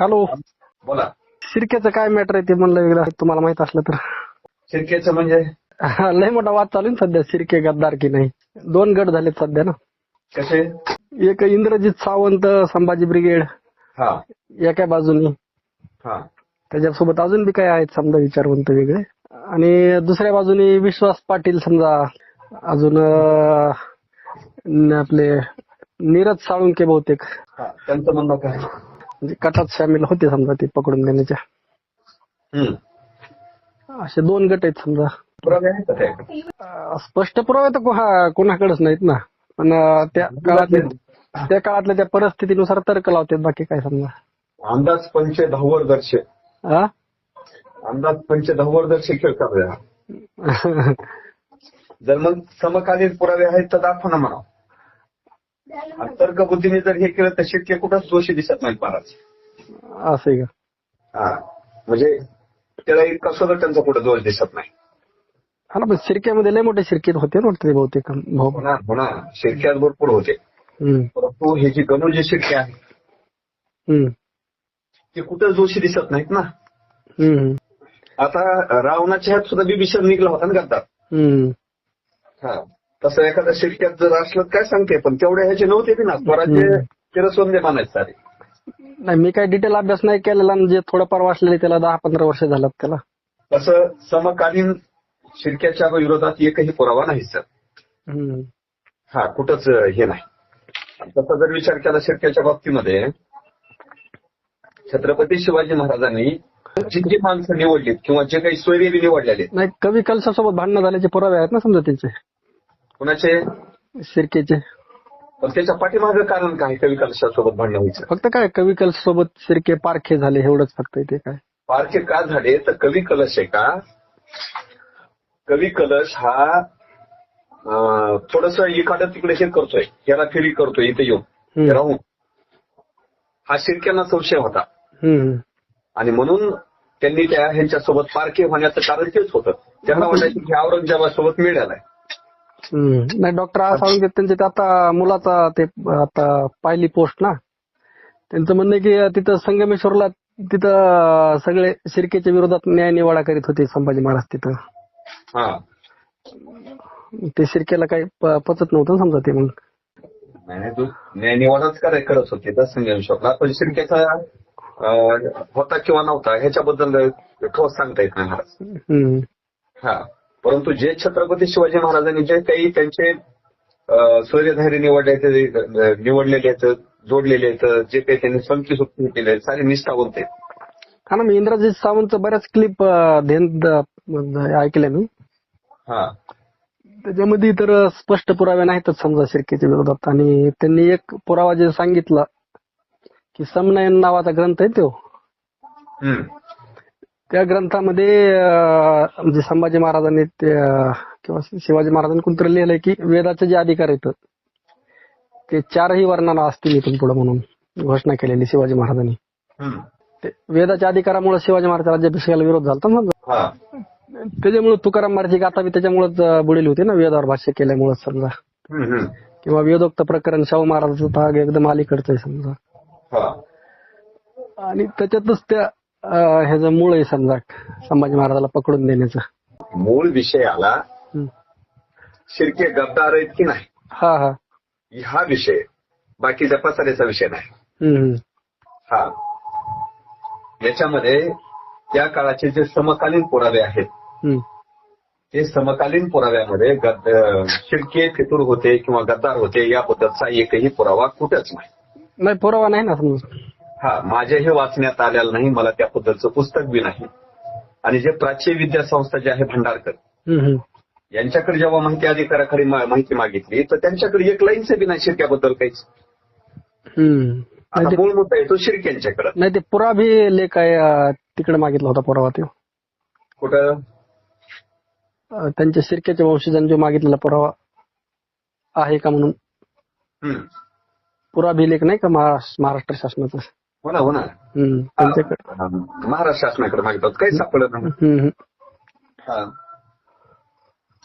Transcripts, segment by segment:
Hello बोला. शिरक्याचं काय matter आहे ते म्हणलं वेगळं तुम्हाला माहीत असलं तर. शिरकेचं म्हणजे? लय मोठा वाद चालू आहे सध्या शिरके गद्दार की नाही. दोन गट झालेत सध्या ना. कसे? एक इंद्रजित सावंत संभाजी ब्रिगेड. हा. एका बाजूनी. त्याच्यासोबत अजून बी काय आहेत समजा विचारवंत वेगळे. आणि दुसऱ्या बाजूनी विश्वास पाटील समजा. अजून आपले नीरज साळुंके बहुतेक. त्यांचं म्हणणं काय? म्हणजे कटात सामील होते समजा ते पकडून देण्याच्या असे दोन गट आहेत समजा. स्पष्ट पुरावे तर कोणा- कोणाकडेच नाहीत ना. पण त्या काळातल्या त्या काळातल्या त्या परिस्थितीनुसार तर्क लावतात बाकी काय समजा. अंदाज पंच दहावर दर्शे? अंदाज पंच दहावर दर्शे खेळ चालू जर मग समकालीन पुरावे आहेत तर दाखवा ना म्हणा आणि तर्कबुद्धीने जर हे केलं तर शिरके कुठंच दोषी दिसत नाहीत महाराज. असं आहे का? हा म्हणजे त्याला इतका सुद्धा त्यांचा कुठं दोष दिसत नाही. हा ना पण शिरक्यामध्ये लय मोठे शिरकेत होते ना वाटतं ते बहुतेक. होणार शिरक्यात भरपूर होते. परंतु हे जे गणू जे शिरके आहे ते कुठंच दोषी दिसत नाहीत ना. हम्म, आता रावणाच्या ह्यात सुद्धा बिभीषण निघला होता ना. हा. तसं एखाद्या शिरक्यात जर असलं तर काय सांगते? पण तेवढे ह्याचे नव्हते बी ना. स्वराज्य. चिरसवंदे मानायचे सारे. नाही मी काही डिटेल अभ्यास नाही केलेला आणि जे थोडंफार वाचलेले त्याला दहा पंधरा वर्ष झालं त्याला. तसं समकालीन शिरक्याच्या विरोधात एकही पुरावा नाही सर. हा कुठंच हे नाही. तसा जर विचार केला शिरक्याच्या बाबतीमध्ये छत्रपती शिवाजी महाराजांनी जी जी माणसं निवडलीत किंवा जे काही सोयरेबी निवडलेले नाही कवी कलशासोबत भांडणं झाल्याचे पुरावे आहेत ना समजा त्यांचे कुणाचे? शिरकेचे. पण त्याच्या पाठीमागं कारण काय? कवी कलशासोबत भांडण व्हायचं. फक्त काय? कवी कलशासोबत शिरके पारखे झाले एवढंच फक्त इथे काय? पारखे का झाले? तर कवी कलश आहे का? कवी कलश हा थोडस इकडं तिकडे हे करतोय. याला फेरी करतोय इथे येऊन. राहून. हा शिरक्यांना संशय होता. आणि म्हणून त्यांनी त्या ह्यांच्यासोबत पारखे होण्याचं कारण तेच होतं. त्यांना वाटायचं की औरंगजेबासोबत मिळालाय. नाही डॉक्टर आज सांगून देत त्यांचे ते आता मुलाचा ते आता पाहिली पोस्ट ना. त्यांचं म्हणणं आहे की तिथं संगमेश्वरला तिथं सगळे शिरकेच्या विरोधात न्याय निवाडा करीत होते संभाजी महाराज तिथं. हा. ते शिरकेला काही पचत नव्हतं समजा ते मग. नाही नाही, तू न्याय निवाडाच करत होते तर संगमेश्वरला. पण शिरक्याचा अं, होता किंवा नव्हता ह्याच्याबद्दल ठोस सांगता येत नाही महाराज. हा. परंतु जे छत्रपती शिवाजी महाराजांनी जे काही त्यांचे सूर्यधारी निवडले ते निवडलेले आहेत जोडलेले आहेत जे काही त्यांनी संख्य सुट्टी केले आहेत, सारे निष्ठावंत आहेत. हा ना मी इंद्रजित सावंत बऱ्याच क्लिप ऐकल्या मी. हा. त्याच्यामध्ये तर स्पष्ट पुरावे नाहीतच समजा शिरकेच्या विरोधात. आणि त्यांनी एक पुरावा जे सांगितला की समनयन नावाचा ग्रंथ आहे तो. त्या ग्रंथामध्ये अं, म्हणजे संभाजी महाराजांनी ते अं, किंवा शिवाजी महाराजांनी कोणतरी लिहिलंय की वेदाचे जे अधिकार आहेत ते चारही वर्णाला असतील इथून पुढे म्हणून घोषणा केलेली शिवाजी महाराजांनी. हम्म. ते वेदाच्या अधिकारामुळे शिवाजी महाराज राज्याभिषेकाला विरोध झाला ना हा. त्याच्यामुळे तुकाराम महाराजची गाथा बी त्याच्यामुळेच बुडेली होती ना वेदावर भाष्य केल्यामुळे समजा. हम्म, हम्म. किंवा वेदोक्त प्रकरण शाहू महाराजाचा भाग एकदम अलीकडचं आहे समजा. हा. आणि त्याच्यातच त्या अं, ह्याचं मूळ आहे समजा संभाजी महाराजाला पकडून देण्याचं. मूळ विषय आला. शिरके गद्दार आहेत की नाही? हा हा. हा विषय. बाकीच्या पसाऱ्याचा विषय नाही. हम्म, हा. याच्यामध्ये त्या काळाचे जे समकालीन पुरावे आहेत हम्म. ते समकालीन पुराव्यामध्ये गद्द- अं, शिर्के फितूर होते किंवा गद्दार होते याबद्दलचा एकही पुरावा कुठंच नाही. नाही पुरावा नाही ना समजा. हा माझ्याही वाचण्यात आलेला नाही मला त्याबद्दलचं पुस्तक बी नाही. आणि जे प्राच्य विद्या संस्था जे आहे भंडारकर. यांच्याकडे जेव्हा माहिती अधिकाराकडे मा- माहिती मागितली तर त्यांच्याकडे एक लाईनचं बी नाही शिरक्याबद्दल काहीच. मूळ मुद्दा येतो शिर्क्यांच्याकडे. नाही ते पुरा भी लेख आहे तिकडे मागितला होता पुरावा तो. कुठं? त्यांच्या शिरक्याच्या वंशजांनी जो मागितलेला पुरावा आहे का म्हणून? हम्म. पुरा भी लेख नाही का महाराष्ट्र शासनाचा? हो ना हो ना त्यांच्याकडे महाराष्ट्र शासनाकडे मागतात काही सापडत नाही. हा.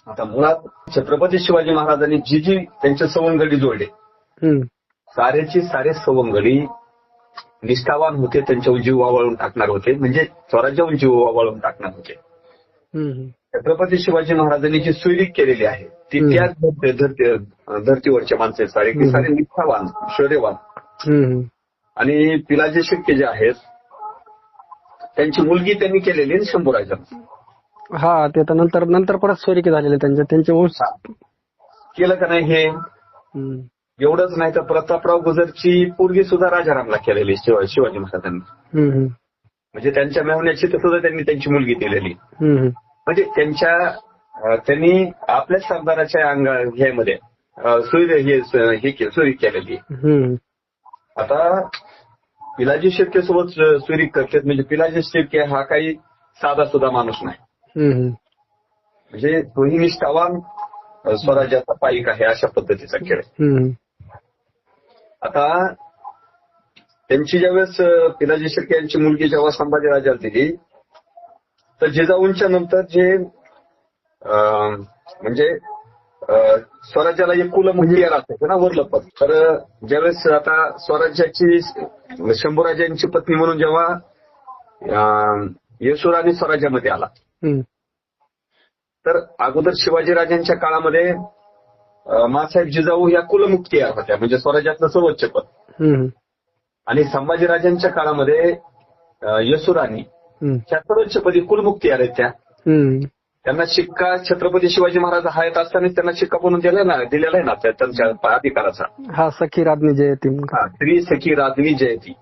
आता मुळात छत्रपती शिवाजी महाराजांनी जी जी त्यांचे सवंगडी जोडले. सारेची सारे सवंगडी निष्ठावान होते त्यांच्यावर जीव वावळून टाकणार होते म्हणजे स्वराज्यावर जीव वावळून टाकणार होते. छत्रपती शिवाजी महाराजांनी जी सुईरीक केलेली आहे ती. त्याच धरती- धरती- धर्तीवरचे माणसे सारे की सारे निष्ठावान शौर्यवान. आणि पिलाजी शिक्के जे आहेत त्यांची मुलगी त्यांनी केलेली आहे शंभूराजा हा ते तर नंतर नंतर परत सोयरिके झालेले त्यांच्या त्यांचे वंश केलं का नाही हे. एवढंच नाही तर प्रतापराव गुजरची पूर्वी सुद्धा राजारामला केलेली शिवा- शिवाजी महाराजांनी. म्हणजे त्यांच्या मेहण्याची तर सुद्धा त्यांनी त्यांची मुलगी दिलेली. म्हणजे त्यांच्या त्यांनी आपल्या सरदाराच्या अंग ह्यामध्ये सुई हे केलेली. आता पिलाजी शिर्के सोबत सुरी करतात म्हणजे पिलाजी शिर्के हा काही साधा सुद्धा माणूस नाही. म्हणजे तोही निष्ठावान स्वराज्याचा पाईक आहे अशा पद्धतीचा खेळ. आता त्यांची ज्यावेळेस पिलाजी शिर्के यांची मुलगी जेव्हा संभाजीराजाला दिली तर जिजाऊंच्या नंतर जे म्हणजे स्वराज्याला एक कुलमुखी असायचं ना वरलं पद तर ज्यावेळेस आता स्वराज्याची शंभूराजांची पत्नी म्हणून जेव्हा येशूराणी स्वराज्यामध्ये आला. तर अगोदर शिवाजीराजांच्या काळामध्ये मासाहेब जिजाऊ या कुलमुक्ती होत्या म्हणजे स्वराज्यातलं सर्वोच्च पद. आणि संभाजीराजांच्या काळामध्ये हम्म. त्या सर्वोच्चपदी कुलमुक्ती आहेत त्या. त्यांना शिक्का छत्रपती शिवाजी महाराज आहेत असताना त्यांना शिक्का बनवून दिला ना दिलेला आहे ना त्या- त्यांच्या अधिकाराचा हा सखी राधनी जयती. हा, स्त्री सखी राजनी जयती.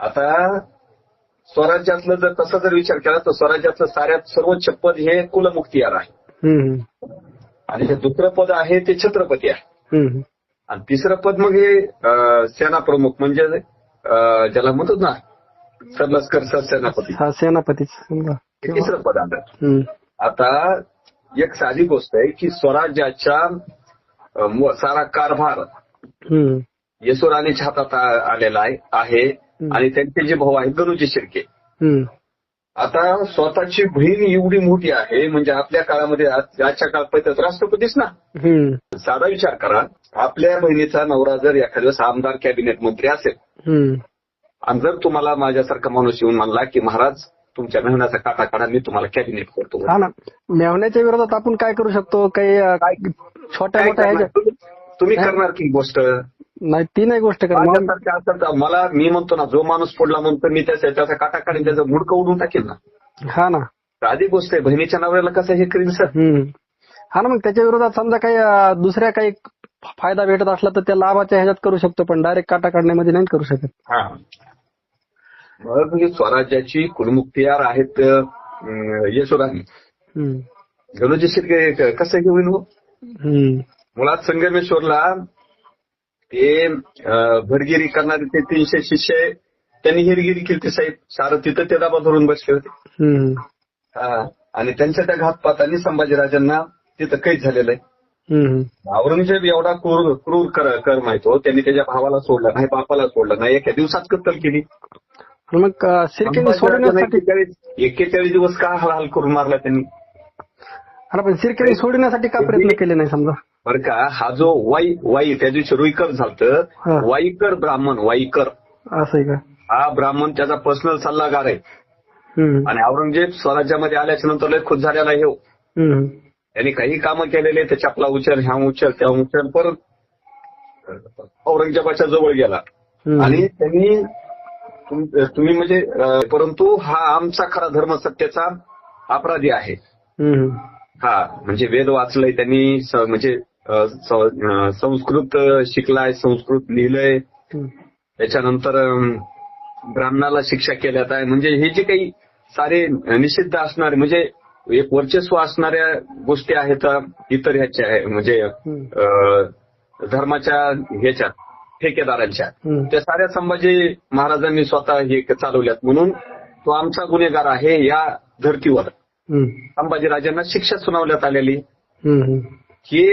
आता स्वराज्यातलं जर तसा जर विचार केला तर स्वराज्यातलं साऱ्यात सर्वोच्च पद हे कुलमुक्तियार आहे. आणि जे दुसरं पद आहे ते छत्रपती आहे. आणि तिसरं पद मग हे सेना प्रमुख म्हणजे ज्याला म्हणतात ना सरलस्कर सरसेनापती हा सेनापतीच समजा हे तिसरं पद आलं. आता एक साधी गोष्ट आहे की स्वराज्याच्या सारा कारभार हम्म. येसुराणीच्या हातात आलेला आहे आणि त्यांचे जे भाऊ आहेत गणूजी शिर्के. आता स्वतःची बहीण एवढी मोठी आहे म्हणजे आपल्या काळामध्ये आज- आजच्या काळात पद्धत राष्ट्रपतीच ना. साधा विचार करा आपल्या बहिणीचा नवरा जर एखाद्या वेळेस आमदार कॅबिनेट मंत्री असेल. आणि जर तुम्हाला माझ्यासारखा माणूस येऊन म्हणला की महाराज तुमच्या मेहनाचा काटा काढा मी तुम्हाला कॅबिनेट करतो. हा ना. विरोधात आपण काय करू शकतो? काही छोट्या मोठ्या तुम्ही- करणार की गोष्ट? नाही ती नाही गोष्ट मला मी म्हणतो ना जो माणूस पडला म्हणतो मी त्याचा काटा काढीन त्याचं मुडकं उडून टाकेल ना. हा ना. साधी गोष्ट आहे बहिणीच्या नवऱ्याला कसं हे करीन सर. हा ना मग त्याच्या विरोधात समजा काही दुसऱ्या काही फायदा भेटत असला तर त्या लाभाच्या ह्याच्यात करू शकतो पण डायरेक्ट काटा काढण्यामध्ये नाही करू शकत. हा. मग ही स्वराज्याची कुलमुक्तियार आहेत हम्म. गणोजी शिर्के कसं होईल हो? मुळात संगमेश्वरला ते अं, भटगिरी करणारे ते तीनशे शिष्य त्यांनी हिरगिरी केली होती साहेब सारं तिथं ते दाबा धरून बसले होते. हा. आणि त्यांच्या त्या घातपातांनी संभाजीराजांना तिथं कैद झालेलं आहे. औरंगजेब एवढा क्रूर क्रूर कर कर माहितो त्यांनी त्याच्या भावाला सोडलं नाही बापाला सोडलं नाही एका दिवसात कत्तल केली मग अं, शिर्केने सोडण्यासाठी एक्केचाळीस दिवस का हाल करून मारला त्यांनी हा ना, पण शिर्केने सोडण्यासाठी का प्रयत्न केले नाही समजा बरं का हा जो वाई वाई त्या दिवशी रुईकर झालत हा. वाईकर ब्राह्मण वाईकर असं आहे का हा ब्राह्मण त्याचा पर्सनल सल्लागार आहे. आणि औरंगजेब स्वराज्यामध्ये आल्याच्यानंतर लय खुश झालेला हो हम्म. त्यांनी काही कामं केलेले ते चपला उचल ह्या उचल त्या उचल परत औरंगजेबाच्या जवळ गेला. आणि त्यांनी तुम्ही म्हणजे परंतु हा आमचा खरा धर्म सत्याचा अपराधी आहे. हा म्हणजे वेद वाचलंय त्यांनी म्हणजे संस्कृत शिकलाय संस्कृत लिहिलंय. त्याच्यानंतर ब्राह्मणाला शिक्षा केल्यात आहे. म्हणजे हे जे काही सारे निषिद्ध असणारे म्हणजे एक वर्चस्व असणाऱ्या गोष्टी आहेत इतर ह्याच्या म्हणजे धर्माच्या ह्याच्या ठेकेदारांच्या. त्या साऱ्या संभाजी महाराजांनी स्वतः हे चालवल्यात. म्हणून तो आमचा गुन्हेगार आहे या धर्तीवर. संभाजीराजांना शिक्षा सुनावण्यात आलेली. हे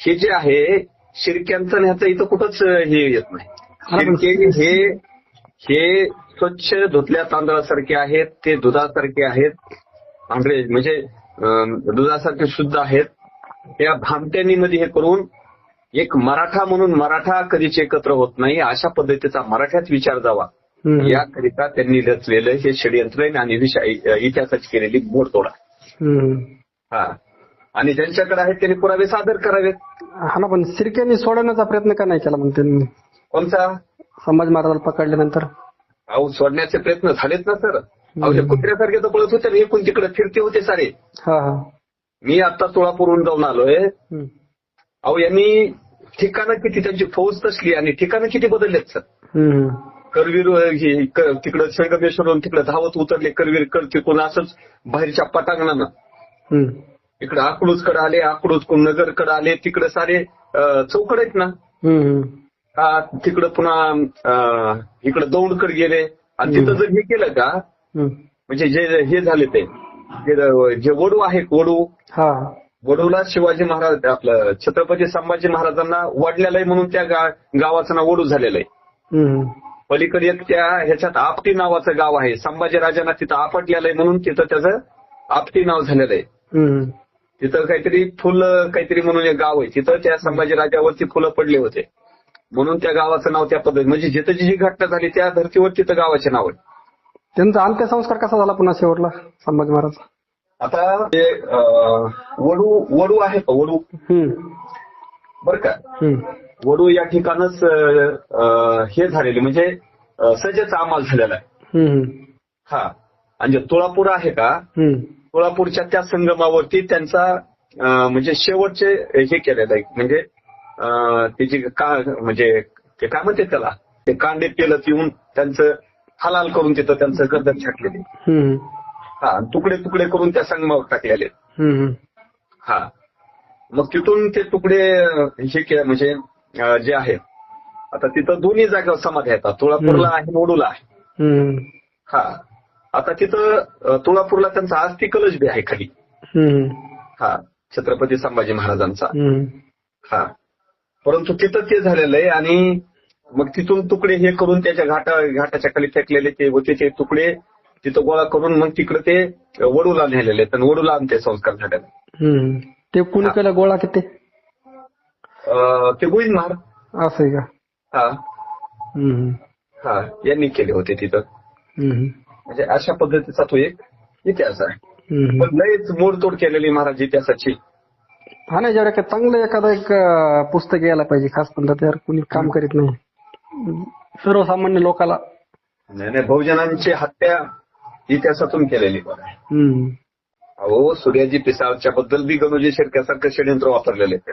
हे जे आहे शिरक्यांचं ह्याचं इथं कुठंच हे येत नाही. शिरके हे हे स्वच्छ धुतल्या तांदळासारखे आहेत ते दुधासारखे आहेत. पांढरे म्हणजे दुधासारखे शुद्ध आहेत. त्या भामट्यांनी मध्ये हे करून एक मराठा म्हणून मराठा कधीच एकत्र होत नाही अशा पद्धतीचा मराठ्यात विचार जावा. याकरिता त्यांनी रचलेलं हे षडयंत्र आणि इतिहासाची केलेली मोडतोडा. हा. आणि ज्यांच्याकडे आहेत त्यांनी पुरावे सादर करावेत. हा ना पण सिरकेनी सोडवण्याचा प्रयत्न का नाही केला मग त्यांनी? कोणता? संभाजी महाराजाला पकडल्यानंतर. अहो सोडण्याचे प्रयत्न झालेत ना सर. अहो हे कुत्र्यासारखे तर पळत होते हे कोण तिकडे फिरते होते सारे. मी आता सोलापूरहून जाऊन आलोय. अहो यांनी ठिकाणं किती त्यांची फौज तसली आणि ठिकाणं किती बदललेत सर. करवीर तिकडं संगमेश्वरून तिकडे धावत उतरले करवीर कर तिकडून असंच बाहेरच्या पटांगणानं. इकडे अकलूजकडे आले अकलूज नगरकडे आले तिकडे सारे चौकड आहेत ना. हा तिकडं पुन्हा इकडे दौंडकडे गेले आणि तिथं जर हे केलं का. म्हणजे जे हे झाले ते जे वडू आहेत वडू हा वडूला शिवाजी महाराज आपलं छत्रपती संभाजी महाराजांना वडलेलं आहे म्हणून त्या गा- गावाचं नाव वडू झालेलं आहे. पलीकडे एक त्या ह्याच्यात आपटी नावाचं गाव आहे. संभाजी राजांना तिथं आपटलेलं आहे म्हणून तिथं त्याचं आपटी नाव झालेलं आहे. तिथं काहीतरी फुल काहीतरी म्हणून एक गाव आहे. तिथं त्या संभाजी राजावरती फुलं पडले होते. म्हणून त्या गावाचं नाव त्या पद्धती म्हणजे जिथं जी जी घटना झाली त्या धर्तीवर तिथं गावाचे नाव आहे. त्यांचा अंत्यसंस्कार कसा झाला पुन्हा शेवटला संभाजी महाराज? आता ते वडू वडू आहे का वडू. बरं का. वडू या ठिकाणच हे झालेले म्हणजे सजेचा अमाल झालेला आहे. हा आणि तुळापूर आहे का. सोलापूरच्या त्या संगमावरती त्यांचा म्हणजे शेवटचे हे केलेलं आहे म्हणजे त्याची का म्हणजे ते काय म्हणते त्याला ते कांडे पेलत येऊन त्यांचं हलाल करून तिथं त्यांचं गर्दन छाटलेले. हा तुकडे तुकडे करून त्या संगमावर टाकलेले. हा. मग तिथून ते तुकडे हे केले म्हणजे जे आहे आता तिथं दोन्ही जागेवर समाधी येतात तुळापूरला आहे वडूला आहे. हा. आता तिथं तुळापूरला त्यांचा आस्ती कलश बी आहे खाली. हा छत्रपती संभाजी महाराजांचा. हा. परंतु तिथं ते झालेलं आहे आणि मग तिथून तुकडे हे करून त्याच्या घाटा घाटाच्या खाली फेकलेले ते होते ते तुकडे तिथं गोळा करून मग तिकडे ते वडूला नेलेले आहेत आणि वडूला ते संस्कार झालेले हम्म. ते कुणी केलं गोळा किती ते? गोविंद महार असं आहे का? हा. हा यांनी केले होते तिथं. म्हणजे अशा पद्धतीचा तो एक इतिहास आहे. पण लयच मोडतोड केलेली महाराज इतिहासाची. हा नाही जेवढ्या चांगलं एखादं एक पुस्तक यायला पाहिजे खास पण त्यावर कुणी काम करीत नाही. सर्वसामान्य लोकाला. नाही नाही बहुजनांची हत्या इतिहासातून केलेली बघा हम्म. अहो सूर्याजी पिसाळच्या बद्दल बी गणोजी शेडक्यासारखं षडयंत्र वापरलेले आहे.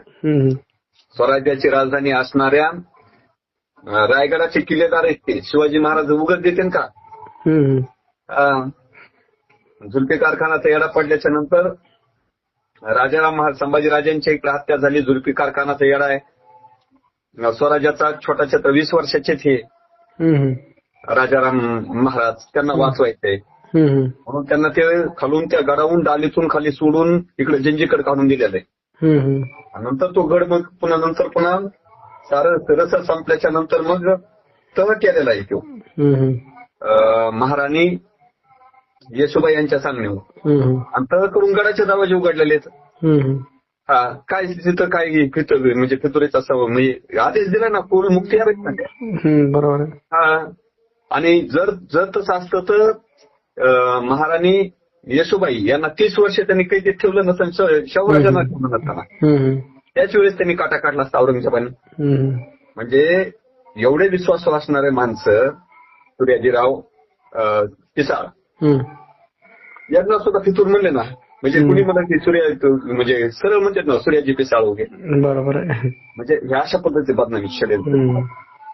स्वराज्याची राजधानी असणाऱ्या रायगडाचे किल्लेदार आहेत ते शिवाजी महाराज उगत देतील का हम्म. अं, जुल्फिकार खानाचा येडा पडल्याच्या नंतर राजाराम महाराज संभाजी राजांच्या इकडे हत्या झाली जुल्फिकार खानाचा येडा आहे स्वराज्याचा छोटा छत्र वीस वर्षाचेच हे. राजाराम महाराज त्यांना वाचवायचंय हम्म. म्हणून त्यांना ते खालून त्या गडाहून डालीतून खाली सोडून इकडे जंजीकडे काढून दिलेलं आहे. नंतर तो गड मग पुन्हा नंतर पुन्हा सारं रस संपल्याच्या नंतर मग तह केलेला आहे तो. महाराणी येशोबाई यांच्या सांगण्यावर. आणि तह करून गडाचे दरवाजे उघडलेले आहेत. हा काय तिथं काय फितुर म्हणजे फितुरीचा म्हणजे आदेश दिला ना पूर्ण मुक्ती हवेत ना. हम्म. बरोबर आहे. हा आणि जर जर तसं असतं तर महाराणी येशोबाई यांना तीस वर्ष त्यांनी कैदेत ठेवलं नसेल श- शाहूराजांना ठेवलं नसताना. त्याच वेळेस त्यांनी काटा काढला असता औरंगजेबाने. म्हणजे एवढे विश्वास असणारे माणसं सूर्याजीराव पिसाळ. यांना सुद्धा फितूर म्हणले ना. म्हणजे कुणी म्हणत की सूर्य म्हणजे सरळ म्हणतात ना सूर्याजी पिसाळ वगैरे बरोबर म्हणजे ह्या अशा पद्धतीचे बदनामी हम्म.